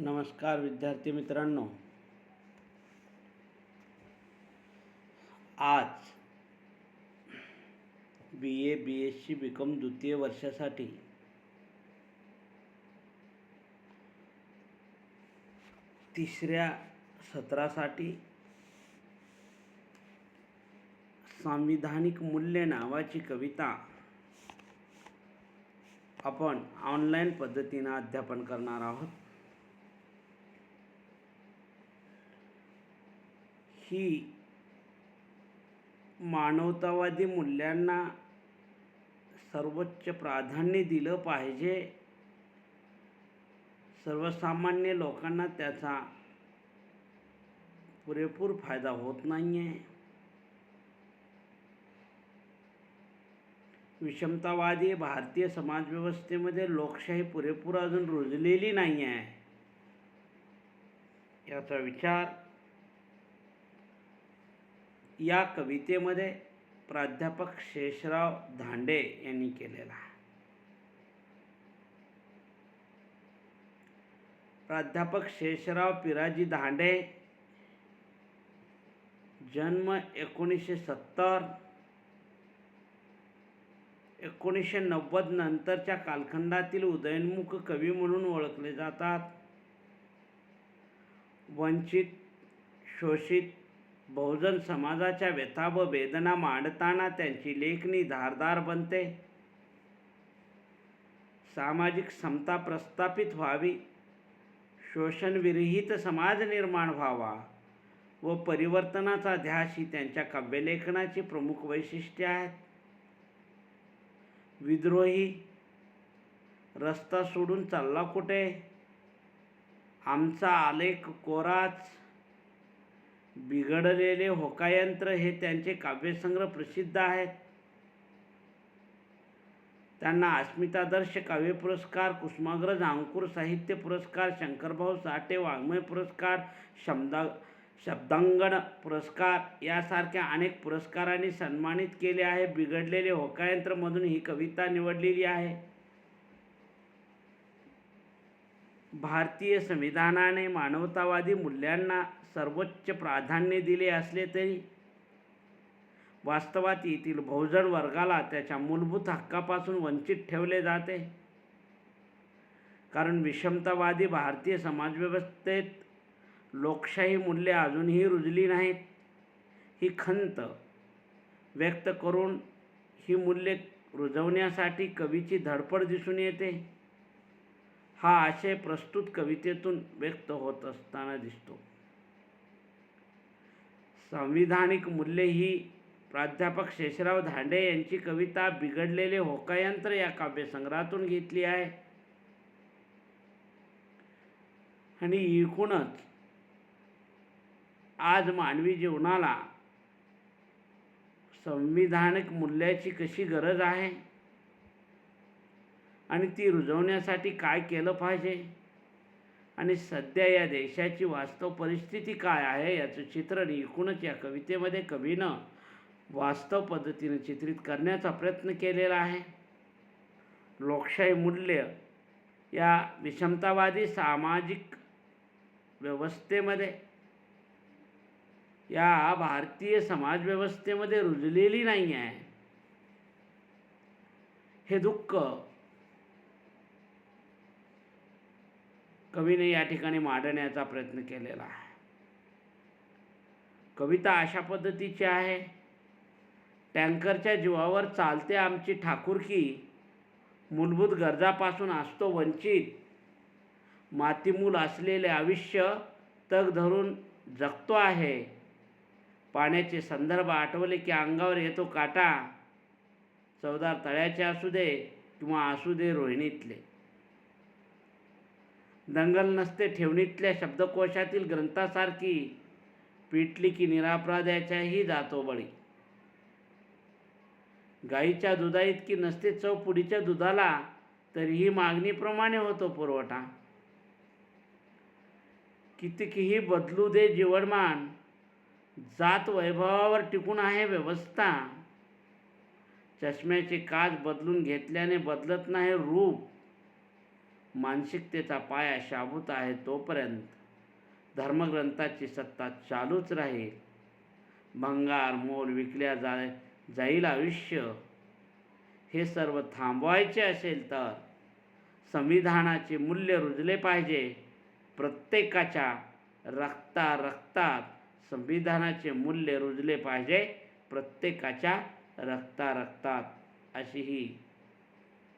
नमस्कार विद्यार्थी मित्रांनो. आज B A B S C B com द्वितीय वर्षासाठी तिसऱ्या सत्रासाठी सांविधानिक मूल्य नावाची कविता आपण ऑनलाईन पद्धतीनं अध्यापन करणार आहोत. ही मानवतावादी मूल्यांना सर्वोच्च प्राधान्य दिलं पाहिजे. सर्वसामान्य लोकांना त्याचा पुरेपूर फायदा होत नाही आहे विषमतावादी भारतीय समाजव्यवस्थेमध्ये लोकशाही पुरेपूर अजून रुजलेली नाही आहे याचा विचार या कवितेमध्ये प्राध्यापक शेषराव धांडे यांनी केलेला आहे. प्राध्यापक शेषराव पिराजी धांडे जन्म एकोणीसशे सत्तर एकोणीसशे नव्वद नंतरच्या कालखंडातील उदयनमुख कवी म्हणून ओळखले जातात. वंचित शोषित बहुजन समाजाच्या व्यथा व वेदना मांडताना त्यांची लेखणी धारदार बनते. सामाजिक समता प्रस्थापित व्हावी. शोषणविरहित समाज निर्माण व्हावा. व परिवर्तनाचा ध्यास ही त्यांच्या काव्यलेखनाची प्रमुख वैशिष्ट्ये आहेत. विद्रोही रस्ता सोडून चालला कुठे? आमचा आलेख कोराच. बिघडलेले होकायंत्र हे त्यांचे काव्यसंग्रह प्रसिद्ध आहेत. त्यांना अस्मितादर्श काव्य पुरस्कार कुसुमाग्रज अंकुर साहित्य पुरस्कार शंकरभाऊ साठे वाङ्मय पुरस्कार शब्दा शब्दांगण पुरस्कार यासारख्या अनेक पुरस्कारांनी सन्मानित केले आहे. बिघडलेले होकायंत्रमधून ही कविता निवडलेली आहे. भारतीय संविधानाने मानवतावादी मूल्यांना सर्वोच्च प्राधान्य दिले असले तरी वास्तवात येथील बहुजन वर्गाला त्याच्या मूलभूत हक्कापासून वंचित ठेवले जाते. कारण विषमतावादी भारतीय समाजव्यवस्थेत लोकशाही मूल्ये अजूनही रुजली नाहीत. ही खंत व्यक्त करून ही मूल्ये रुजवण्यासाठी कवीची धडपड दिसून येते. हा आशय प्रस्तुत कवितेतून व्यक्त होत असताना दिसतो. संविधानिक मूल्ये ही प्राध्यापक शेषराव धांडे यांची कविता बिघडलेले होकायंत्र या काव्यसंग्रहातून घेतली आहे. आणि एकूणच आज मानवी जीवनाला संविधानिक मूल्याची कशी गरज आहे? आणि ती रुजवण्यासाठी काय केलं पाहिजे? आणि सध्या या देशाची वास्तव परिस्थिती काय आहे याचं चित्रण एकूणच या कवितेमध्ये कवीनं वास्तव पद्धतीनं चित्रित करण्याचा प्रयत्न केलेला आहे. लोकशाही मूल्य या विषमतावादी सामाजिक व्यवस्थेमध्ये या भारतीय समाजव्यवस्थेमध्ये रुजलेली नाही आहे हे दुःख कवीने या ठिकाणी मांडण्याचा प्रयत्न केलेला आहे. कविता अशा पद्धतीची आहे. टँकरच्या जीवावर चालते आमची ठाकूरकी मूलभूत गरजापासून असतो वंचित. मातीमूल असलेले आयुष्य तग धरून जगतो आहे. पाण्याचे संदर्भ आठवले की अंगावर येतो काटा. चवदार तळ्याचे असू दे किंवा असू दे रोहिणीतले. दंगल नसते ठेवणीतल्या शब्दकोशातील ग्रंथासारखी. पिटली की निरापराध्याच्याही जातो बळी गाईच्या दुधा इतकी नसते चव पुडीच्या दुधाला तरीही मागणीप्रमाणे होतो पुरवठा. कितीकीही बदलू दे जीवनमान जात वैभवावर टिकून आहे व्यवस्था. चष्म्याचे काच बदलून घेतल्याने बदलत नाही रूप. मानसिकतेचा पाया शाबूत आहे तोपर्यंत धर्मग्रंथाची सत्ता चालूच राहील. भंगार मोल विकल्या जा जाईल आयुष्य. हे सर्व थांबवायचे असेल तर संविधानाचे मूल्य रुजले पाहिजे. प्रत्येकाच्या रक्ता रक्तात संविधानाचे मूल्य रुजले पाहिजे. प्रत्येकाच्या रक्ता रक्तात अशी ही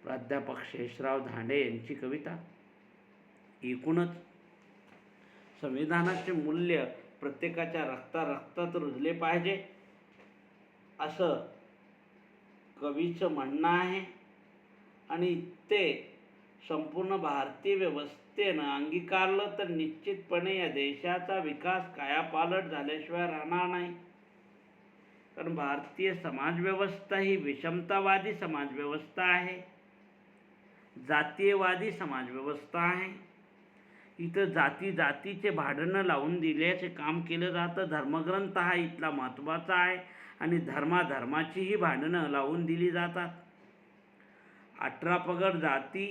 प्राध्यापक शेषराव धांडे यांची कविता. एकूणच संविधानाचे मूल्य प्रत्येकाच्या रक्ता रक्तात रुजले पाहिजे असं कवीचं म्हणणं आहे. आणि ते संपूर्ण भारतीय व्यवस्थेनं अंगीकारलं तर निश्चितपणे या देशाचा विकास कायापालट झाल्याशिवाय राहणार नाही. कारण भारतीय समाजव्यवस्था ही विषमतावादी समाजव्यवस्था आहे. जातीयवादी समाजव्यवस्था आहे इथं जाती जातीचे भांडणं लावून दिल्याचे काम केलं जातं. धर्मग्रंथ हा इथला महत्त्वाचा आहे आणि धर्माधर्माचीही भांडणं लावून दिली जातात. अठरा पगड जाती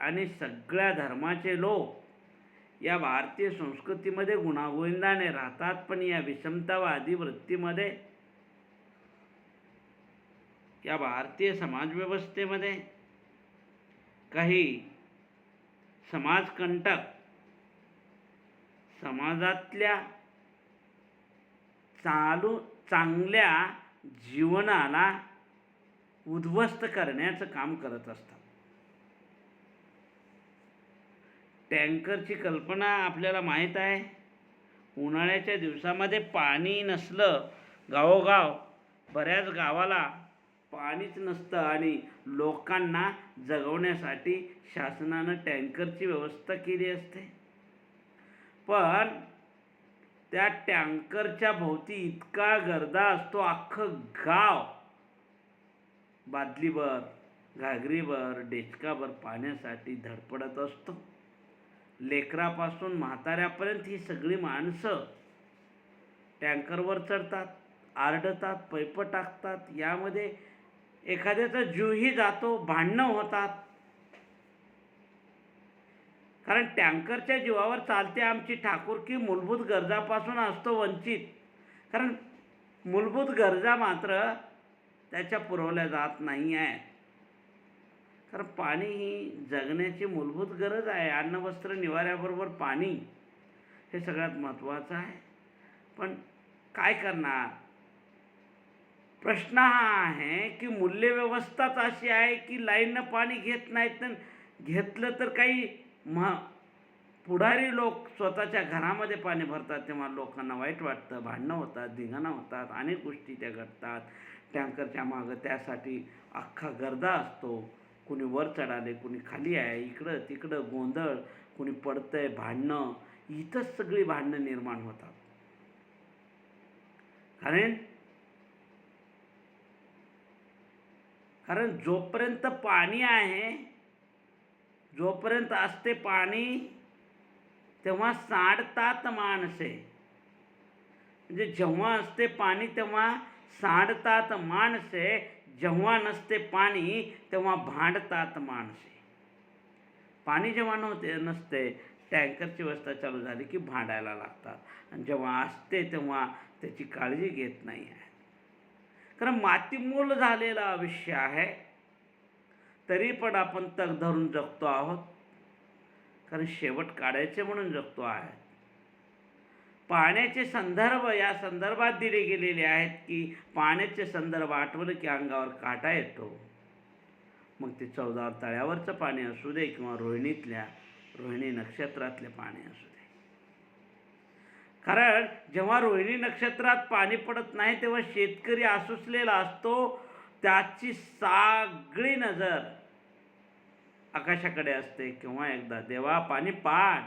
आणि सगळ्या धर्माचे लोक या भारतीय संस्कृतीमध्ये गुणागोविंदाने राहतात पण या विषमतावादी वृत्तीमध्ये या भारतीय समाजव्यवस्थेमध्ये काही समाजकंटक समाजातल्या चालू चांगल्या जीवनाला उद्ध्वस्त करण्याचं काम करत असतात. टँकरची कल्पना आपल्याला माहीत आहे. उन्हाळ्याच्या दिवसामध्ये पाणी नसलं गावोगाव बऱ्याच गावाला पाणीच नसतं आणि लोकांना जगवण्यासाठी शासनानं टँकरची व्यवस्था केली असते. पण त्या टँकरच्या भोवती इतका गर्दा असतो अख्खं गाव. बादलीभर घागरीभर डेचकाभर पाण्यासाठी धडपडत असतो. लेकरापासून म्हाताऱ्यापर्यंत ही सगळी माणसं टँकरवर चढतात आरडतात पैप टाकतात. यामध्ये एखाद्याचा जीवही जातो भांडणं होतात. कारण टँकरच्या जीवावर चालते आमची ठाकूरकी मूलभूत गरजापासून असतो वंचित. कारण मूलभूत गरजा मात्र त्याच्या पुरवल्या जात नाही आहे कारण पाणी ही जगण्याची मूलभूत गरज आहे. अन्न वस्त्र निवाऱ्याबरोबर पाणी हे सगळ्यात महत्त्वाचं आहे. पण काय करणार? प्रश्न हा आहे की मूल्यव्यवस्थाच अशी आहे की लाईननं पाणी घेत नाहीत तर घेतलं तर काही म पुढारी लोक स्वतःच्या घरामध्ये पाणी भरतात तेव्हा लोकांना वाईट वाटतं भांडणं होतात धिंगाणा होतात अनेक गोष्टी त्या घडतात. टँकरच्या मागं त्यासाठी अख्खा गर्दा असतो. कुणी वर चढाले कुणी खाली आहे इकडं तिकडं गोंधळ कुणी पडतंय भांडणं इथंच सगळी भांडणं निर्माण होतात. कारण कारण जोपर्यंत पाणी आहे जोपर्यंत असते पाणी तेव्हा साडतात माणसे. म्हणजे जेव्हा असते पाणी तेव्हा साडतात माणसे. जेव्हा नसते पाणी तेव्हा भांडतात माणसे. पाणी जेव्हा नव्हते नसते टँकरची व्यवस्था चालू झाली की भांडायला लागतात. आणि जेव्हा असते तेव्हा त्याची काळजी घेत नाही आहे. कारण मातीमूल झालेला आयुष्य आहे. तरी पण आपण तग धरून जगतो आहोत. कारण शेवट काढायचे म्हणून जगतो आहे. पाण्याचे संदर्भ या संदर्भात दिले गेलेले आहेत की पाण्याचे संदर्भ आठवले की अंगावर काटा येतो. मग ते चौदावर तळ्यावरचं पाणी असू दे किंवा रोहिणीतल्या रोहिणी नक्षत्रातले पाणी असू दे. कारण जेव्हा रोहिणी नक्षत्रात पाणी पडत नाही तेव्हा शेतकरी आसुसलेला असतो. त्याची सगळी नजर आकाशाकडे असते. किंवा एकदा? देवा पाणी पाड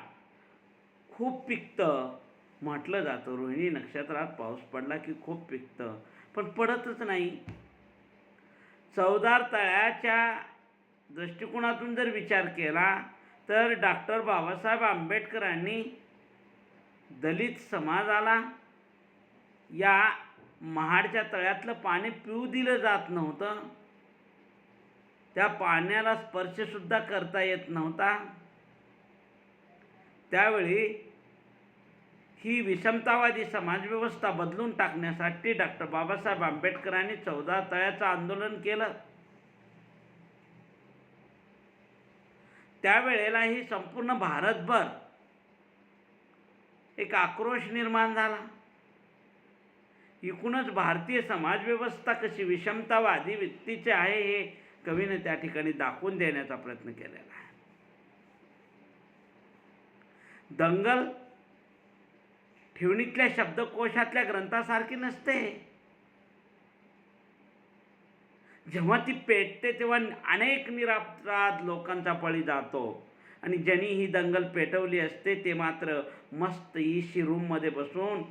खूप पिकतं. म्हटलं जातं रोहिणी नक्षत्रात पाऊस पडला की खूप पिकतं. पण पडतच नाही. चौदार तळ्याच्या दृष्टिकोनातून जर विचार केला तर डॉक्टर बाबासाहेब आंबेडकरांनी दलित समाजाला या महाडच्या तळ्यातलं पाणी पिऊ दिलं जात नव्हतं. त्या पाण्याला स्पर्शसुद्धा करता येत नव्हता. त्यावेळी ही विषमतावादी समाजव्यवस्था बदलून टाकण्यासाठी डॉक्टर बाबासाहेब आंबेडकरांनी चौदा तळ्याचं आंदोलन केलं. त्यावेळेला ही संपूर्ण भारतभर एक आक्रोश निर्माण झाला. एकूणच भारतीय समाजव्यवस्था कशी विषमतावादी व्यक्तीची आहे हे कवीने त्या ठिकाणी दाखवून देण्याचा प्रयत्न केलेला आहे. दंगल ठेवणीतल्या शब्दकोशातल्या ग्रंथासारखी नसते. जेव्हा ती पेटते तेव्हा अनेक निरापराध लोकांचा पळी जातो. आणि ज्यांनी ही दंगल पेटवली असते ते मात्र मस्त ईशी रूममध्ये बसून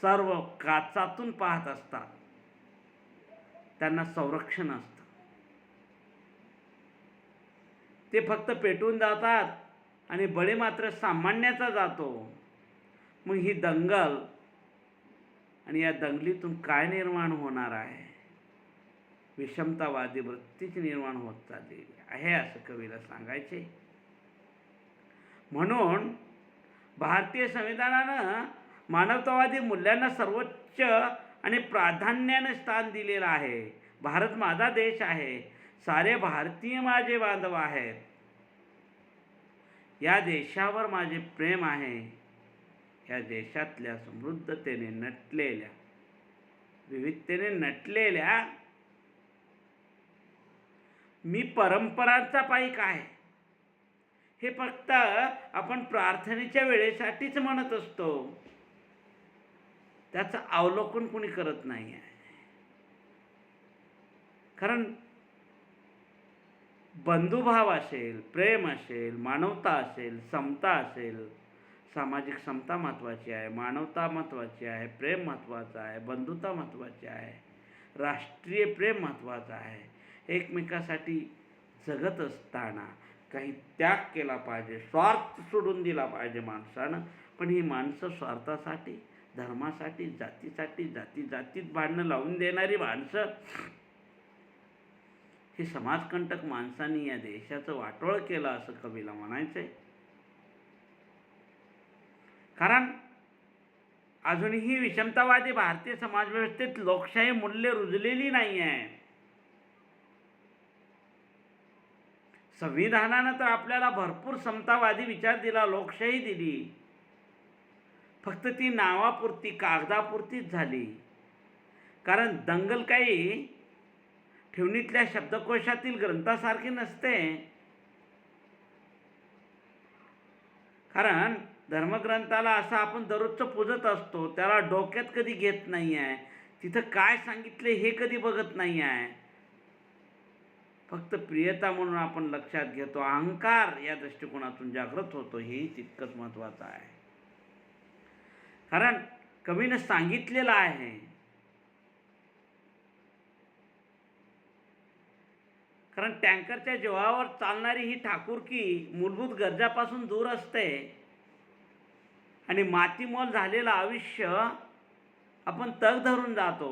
सर्व काचातून पाहत असतात. त्यांना संरक्षण असतं. ते फक्त पेटून जातात आणि बळी मात्र सामान्याचा जातो. मग ही दंगल आणि या दंगलीतून काय निर्माण होणार आहे? विषमतावादी वृत्तीच निर्माण होत चाललेली आहे असं कवीला सांगायचे. म्हणून भारतीय संविधानानं मानवतावादी मूल्यांना सर्वोच्च आणि प्राधान्याने स्थान दिलेलं आहे. भारत माझा देश आहे. सारे भारतीय माझे बांधव आहेत. या देशावर माझे प्रेम आहे. या देशातल्या समृद्धतेने नटलेल्या विविधतेने नटलेल्या मी परंपरांचा पाईक आहे. हे फक्त आपण प्रार्थनेच्या वेळेसाठीच म्हणत असतो. त्याचं अवलोकन कोणी करत नाही आहे. कारण बंधुभाव असेल प्रेम असेल मानवता असेल समता असेल सामाजिक समता महत्त्वाची आहे मानवता महत्त्वाची आहे प्रेम महत्त्वाचं आहे बंधुता महत्त्वाची आहे राष्ट्रीय प्रेम महत्त्वाचं आहे. एकमेकासाठी जगत असताना काही त्याग केला पाहिजे स्वार्थ सोडून दिला पाहिजे माणसानं. पण ही माणसं स्वार्थासाठी धर्मासाठी जातीसाठी जाती जातीत भांडणं लावून देणारी माणसं हे समाजकंटक माणसांनी या देशाचं वाटोळ केलं असं कवीला म्हणायचं आहे कारण अजूनही विषमतावादी भारतीय समाजव्यवस्थेत लोकशाही मूल्य रुजलेली नाही आहे संविधानानं तर आपल्याला भरपूर समतावादी विचार दिला लोकशाही दिली. फक्त ती नावापुरती कागदापुरतीच झाली. कारण दंगल काही ठेवणीतल्या शब्दकोशातील ग्रंथासारखी नसते. कारण धर्मग्रंथाला असं आपण दररोजचं पूजत असतो त्याला डोक्यात कधी घेत नाही आहे तिथं काय सांगितले हे कधी बघत नाही आहे फक्त प्रियता म्हणून आपण लक्षात घेतो. अहंकार या दृष्टिकोनातून जागृत होतो हेही तितकंच महत्त्वाचं आहे. कारण कवीनं सांगितलेलं आहे कारण टँकरच्या जीवावर चालणारी ही ठाकूरकी मूलभूत गरजापासून दूर असते आणि मातीमोल झालेलं आयुष्य आपण तग धरून जातो.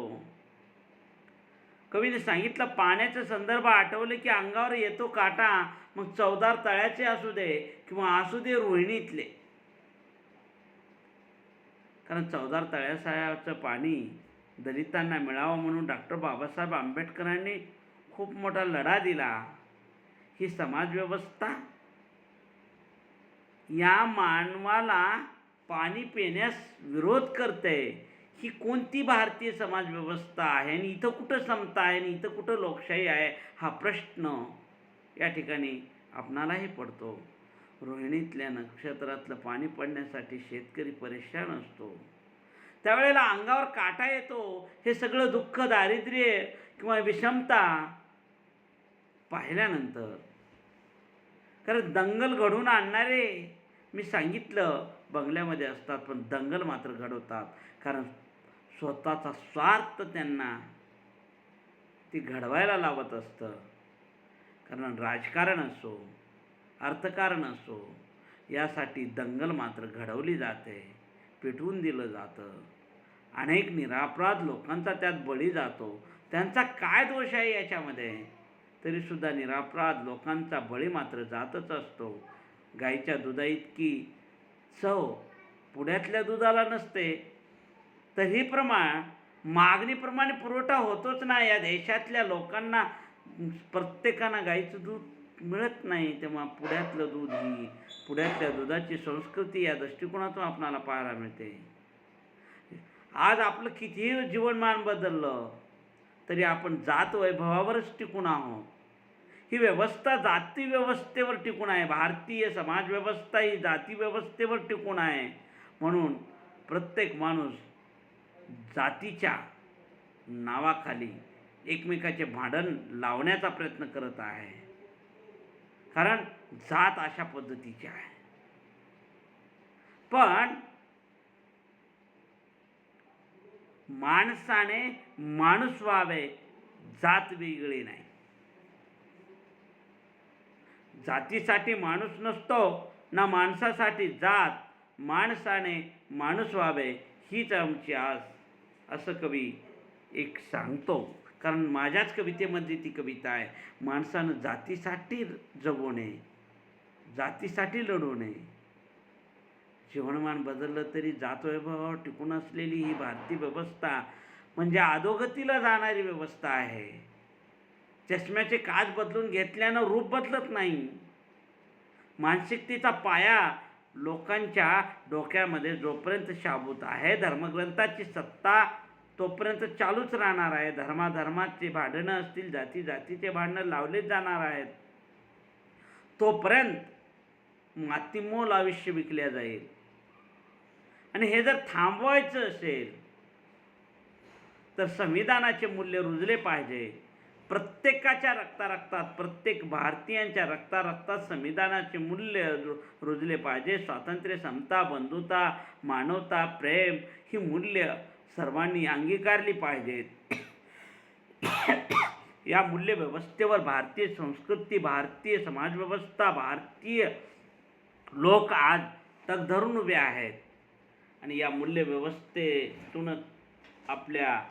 कवीने सांगितलं पाण्याचे संदर्भ आठवले की अंगावर येतो काटा मग चौदार तळ्याचे असू दे किंवा असू दे रोहिणीतले. कारण चौदार तळ्यासाचं पाणी दलितांना मिळावं म्हणून डॉक्टर बाबासाहेब आंबेडकरांनी खूप मोठा लढा दिला. ही समाजव्यवस्था या मानवाला पाणी पिण्यास विरोध करते. की कोणती भारतीय समाजव्यवस्था आहे आणि इथं कुठं समता आहे आणि इथं कुठं लोकशाही आहे हा प्रश्न या ठिकाणी आपणालाही पडतो. रोहिणीतल्या नक्षत्रातलं पाणी पडण्यासाठी शेतकरी परेशान असतो. त्यावेळेला अंगावर काटा येतो. हे सगळं दुःख दारिद्र्य किंवा विषमता पाहिल्यानंतर. कारण दंगल घडवून आणणारे मी सांगितलं बंगल्यामध्ये असतात पण दंगल मात्र घडवतात. कारण स्वतःचा स्वार्थ त्यांना ती घडवायला लावत असतं. कारण राजकारण असो अर्थकारण असो यासाठी दंगल मात्र घडवली जाते पेटवून दिलं जातं. अनेक निरापराध लोकांचा त्यात बळी जातो. त्यांचा काय दोष आहे याच्यामध्ये? तरीसुद्धा निरापराध लोकांचा बळी मात्र जातच असतो. गाईच्या दुधा इतकी चव पुण्यातल्या दुधाला नसते. तर ही प्रमाण मागणीप्रमाणे पुरवठा होतोच नाही. या देशातल्या लोकांना प्रत्येकानं गाईचं दूध मिळत नाही. तेव्हा पुण्यातलं दूध ही पुण्यातल्या दुधाची संस्कृती या दृष्टिकोनातून आपणाला पाहायला मिळते. आज आपलं कितीही जीवनमान बदललं तरी आपण जात वैभवावरच टिकून आहोत. ही व्यवस्था जाती व्यवस्थेवर टिकून आहे. भारतीय समाजव्यवस्था ही जाती व्यवस्थेवर टिकून आहे. म्हणून प्रत्येक माणूस जातीच्या नावाखाली एकमेकाचे भांडण लावण्याचा प्रयत्न करत आहे. कारण जात अशा पद्धतीची आहे. पण माणसाने माणूस व्हावे जात वेगळी नाही. जातीसाठी माणूस नसतो ना माणसासाठी जात. माणसाने माणूस व्हावे हीच आमची आस. असं कवी एक सांगतो. कारण माझ्याच कवितेमध्ये ती कविता आहे माणसानं जातीसाठी जगू नये जातीसाठी लढू नये जीवनमान बदललं तरी जातवैभवावर टिकून असलेली ही भारतीय व्यवस्था म्हणजे अधोगतीला जाणारी व्यवस्था आहे. चष्म्याचे काच बदलून घेतल्यानं रूप बदलत नाही. मानसिकतेचा पाया लोकांच्या डोक्यामध्ये जोपर्यंत शाबूत आहे धर्मग्रंथाची सत्ता तोपर्यंत चालूच राहणार आहे. धर्माधर्माचे भांडणं असतील जाती जातीचे भांडणं लावलेच जाणार आहेत. तोपर्यंत मातीमोल आयुष्य विकल्या जाईल. आणि हे जर थांबवायचं असेल तर संविधानाचे मूल्य रुजले पाहिजे. प्रत्येकाच्या रक्तारक्तात प्रत्येक भारतीयांच्या रक्तारक्तात संविधानाचे मूल्य रु- रुजले पाहिजे. स्वातंत्र्य समता बंधुता मानवता प्रेम ही मूल्य सर्वांनी अंगीकारली पाहिजेत या मूल्य व्यवस्थेवर भारतीय संस्कृती भारतीय समाजव्यवस्था भारतीय लोक आज तग धरून उभे आहेत. आणि या मूल्य व्यवस्थेतूनच आपल्या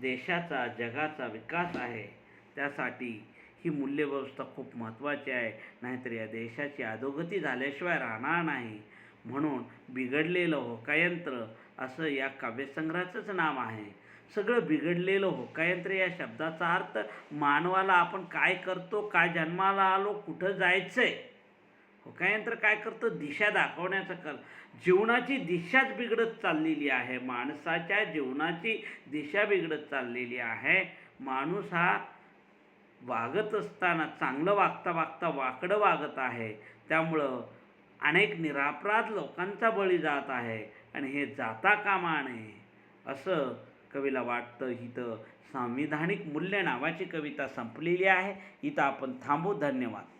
देशाचा जगाचा विकास आहे. त्यासाठी ही मूल्यव्यवस्था खूप महत्त्वाची आहे. नाहीतर या देशाची अधोगती झाल्याशिवाय राहणार नाही. म्हणून बिघडलेलं होकायंत्र असं या काव्यसंग्रहाचंच नाव आहे. सगळं बिघडलेलं होकायंत्र या शब्दाचा अर्थ मानवाला आपण काय करतो काय जन्माला आलो कुठं जायचं आहे होकायंत्र काय करतं? दिशा दाखवण्याचं कर जीवनाची दिशाच बिघडत चाललेली आहे. माणसाच्या जीवनाची दिशा बिघडत चाललेली आहे. माणूस हा वागत असताना चांगलं वागता वागता वाकडं वागत आहे. त्यामुळं अनेक निरापराध लोकांचा बळी जात आहे आणि हे जाता कामा नये असं कवीला वाटतं. इथं संविधानिक मूल्य नावाची कविता संपलेली आहे. इथं आपण थांबू. धन्यवाद.